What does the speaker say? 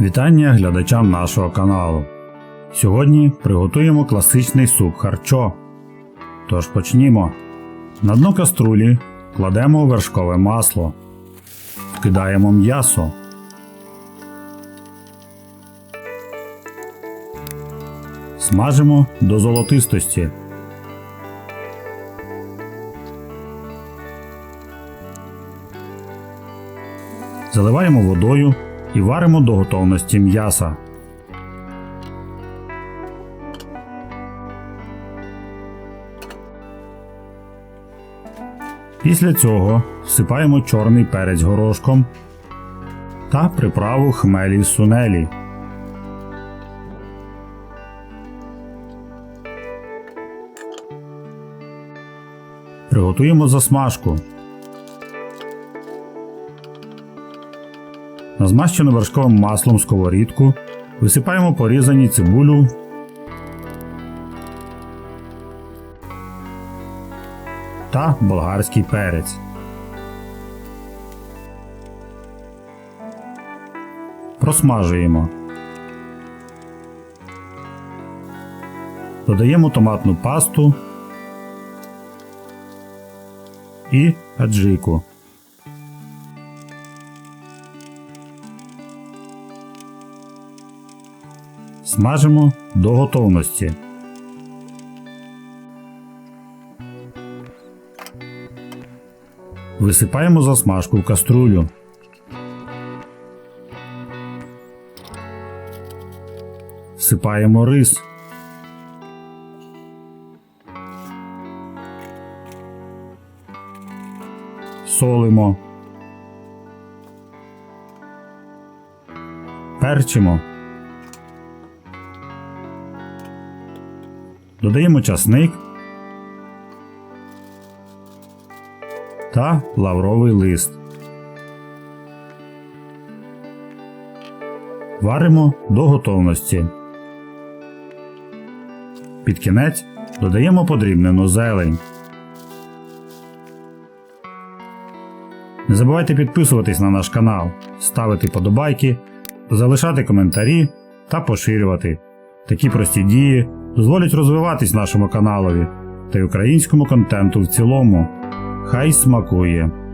Вітання глядачам нашого каналу. Сьогодні приготуємо класичний суп харчо. Тож почнімо. На дно каструлі кладемо вершкове масло, вкидаємо м'ясо. Смажимо до золотистості. Заливаємо водою і варимо до готовності м'яса. Після цього всипаємо чорний перець горошком та приправу хмелі сунелі. Приготуємо засмажку. На змащену вершковим маслом сковорідку висипаємо порізані цибулю та болгарський перець. Просмажуємо. Додаємо томатну пасту і аджику. Смажимо до готовності. Висипаємо засмажку в каструлю. Всипаємо рис. Солимо. Перчимо. Додаємо часник та лавровий лист. Варимо до готовності. Під кінець додаємо подрібнену зелень. Не забувайте підписуватись на наш канал, ставити подобайки, залишати коментарі та поширювати. Такі прості дії дозволять розвиватись нашому каналові та й українському контенту в цілому. Хай смакує!